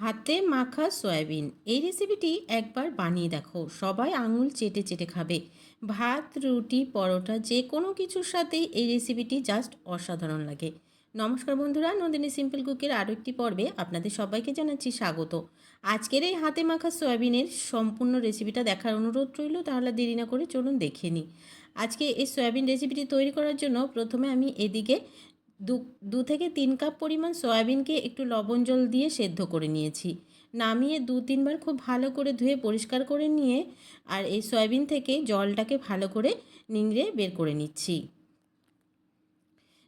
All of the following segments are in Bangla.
হাতে মাখা সয়াবিন। এই রেসিপিটি একবার বানিয়ে দেখো। সবাই আঙুল চেটে চেটে খাবে। ভাত, রুটি, পরোটা, যে কোনো কিছুর সাথেই এই রেসিপিটি জাস্ট অসাধারণ লাগে। নমস্কার বন্ধুরা, নন্দিনী সিম্পল কুকের আরও একটি পর্বে আপনাদের সবাইকে জানাচ্ছি স্বাগত। আজকের এই হাতে মাখা সয়াবিনের সম্পূর্ণ রেসিপিটা দেখার অনুরোধ রইল, তাহলে দেরি না করে চলুন দেখে নিই। আজকে এই সয়াবিন রেসিপিটি তৈরি করার জন্য প্রথমে আমি এদিকে দু দু থেকে তিন কাপ পরিমাণ সয়াবিনকে একটু লবণ জল দিয়ে সেদ্ধ করে নিয়েছি। নামিয়ে দু, তিনবার খুব ভালো করে ধুয়ে পরিষ্কার করে নিয়ে আর এই সয়াবিন থেকে জলটাকে ভালো করে নিংড়ে বের করে নিচ্ছি।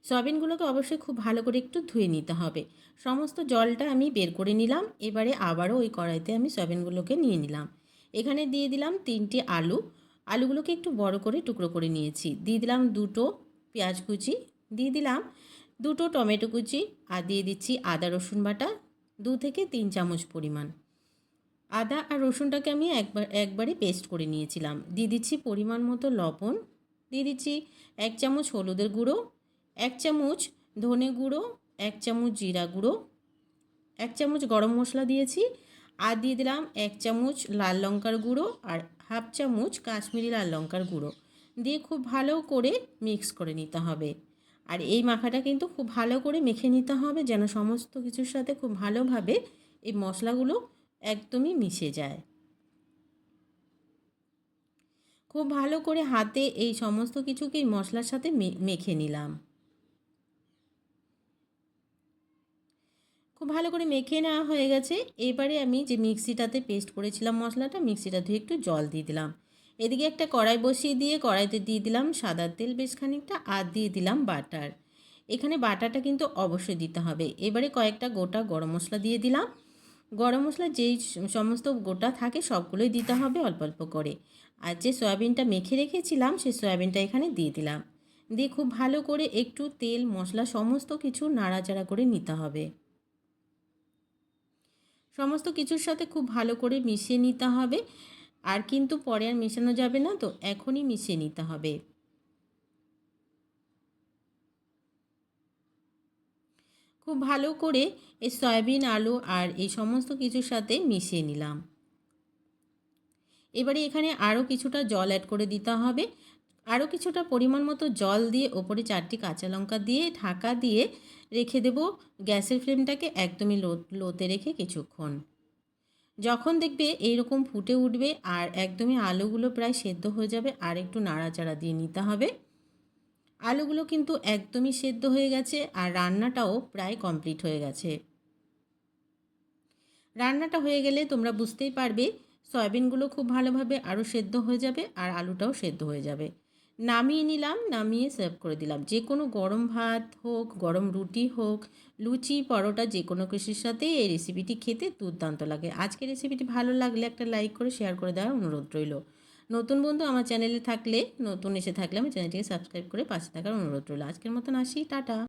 সয়াবিনগুলোকে অবশ্যই খুব ভালো করে একটু ধুয়ে নিতে হবে। সমস্ত জলটা আমি বের করে নিলাম, এবারে আবারও ওই কড়াইতে আমি সয়াবিনগুলোকে নিয়ে নিলাম। এখানে দিয়ে দিলাম তিনটি আলু। আলুগুলোকে একটু বড় করে টুকরো করে নিয়েছি। দিয়ে দিলাম দুটো পেঁয়াজ কুচি। দিয়ে দিলাম দুটো টমেটো কুচি আর দিয়ে দিচ্ছি আদা, রসুন বাটা, দু থেকে তিন চামচ পরিমাণ। আদা আর রসুনটাকে আমি একবার একবারে পেস্ট করে নিয়েছিলাম। দিয়ে দিচ্ছি পরিমাণ মতো লবণ। দিয়ে দিচ্ছি এক চামচ হলুদের গুঁড়ো, এক চামচ ধনে গুঁড়ো, এক চামচ জিরা গুঁড়ো, এক চামচ গরম মশলা দিয়েছি আর দিয়ে দিলাম এক চামচ লাল লঙ্কার গুঁড়ো আর হাফ চামচ কাশ্মীরি লাল লঙ্কার গুঁড়ো। দিয়ে খুব ভালো করে মিক্স করে নিতে হবে। আর এই মাখাটা কিন্তু খুব ভালো করে মেখে নিতে হবে যেন সমস্ত কিছুর সাথে খুব ভালোভাবে এই মশলাগুলো একদমই মিশে যায়। খুব ভালো করে হাতে এই সমস্ত কিছুকে মশলার সাথে মেখে নিলাম। খুব ভালো করে মেখে নেওয়া হয়ে গেছে। এবারে আমি যে মিক্সিটাতে পেস্ট করেছিলাম মশলাটা মিক্সিটা ধুয়ে একটু জল দিয়ে দিলাম। এদিকে একটা কড়াই বসিয়ে দিয়ে কড়াইতে দিয়ে দিলাম সাদা তেল বেশ খানিকটা আর দিয়ে দিলাম বাটার। এখানে বাটারটা কিন্তু অবশ্যই দিতে হবে। এবারে কয়েকটা গোটা গরম মশলা দিয়ে দিলাম। গরম মশলা যেই সমস্ত গোটা থাকে সবগুলোই দিতে হবে অল্প অল্প করে। আর যে সয়াবিনটা মেখে রেখেছিলাম সেই সয়াবিনটা এখানে দিয়ে দিলাম। দিয়ে খুব ভালো করে একটু তেল, মশলা সমস্ত কিছু নাড়াচাড়া করে নিতে হবে। সমস্ত কিছুর সাথে খুব ভালো করে মিশিয়ে নিতে হবে। আর কিন্তু পরে আর মেশানো যাবে না, তো এখনই মিশিয়ে নিতে হবে। খুব ভালো করে এই সয়াবিন, আলু আর এই সমস্ত কিছুর সাথে মিশিয়ে নিলাম। এবারে এখানে আরও কিছুটা জল অ্যাড করে দিতে হবে। আরও কিছুটা পরিমাণ মতো জল দিয়ে ওপরে চারটি কাঁচা লঙ্কা দিয়ে ঢাকা দিয়ে রেখে দেব। গ্যাসের ফ্লেমটাকে একদমই লো, লোতে রেখে কিছুক্ষণ। যখন দেখবে এইরকম ফুটে উঠবে আর একদমই আলুগুলো প্রায় সেদ্ধ হয়ে যাবে আর একটু নাড়াচাড়া দিয়ে নিতে হবে। আলুগুলো কিন্তু একদমই সেদ্ধ হয়ে গেছে আর রান্নাটাও প্রায় কমপ্লিট হয়ে গেছে। রান্নাটা হয়ে গেলে তোমরা বুঝতেই পারবে, সয়াবিনগুলো খুব ভালোভাবে আরও সেদ্ধ হয়ে যাবে আর আলুটাও সেদ্ধ হয়ে যাবে। নামিয়ে নিলাম, নামিয়ে সার্ভ করে দিলাম। যে কোনো গরম ভাত হোক, গরম রুটি হোক, লুচি, পরোটা, যে কোনো কিছুর সাথে এই রেসিপিটি খেতে দুর্দান্ত লাগে। আজকে রেসিপিটি ভালো লাগলে একটা লাইক করে শেয়ার করে দেওয়ার অনুরোধ রইল। নতুন বন্ধু আমার চ্যানেলে থাকলে, নতুন এসে থাকলে আমার চ্যানেলটিকে সাবস্ক্রাইব করে পাশে থাকার অনুরোধ রইল। আজকের মতন আসি, টাটা।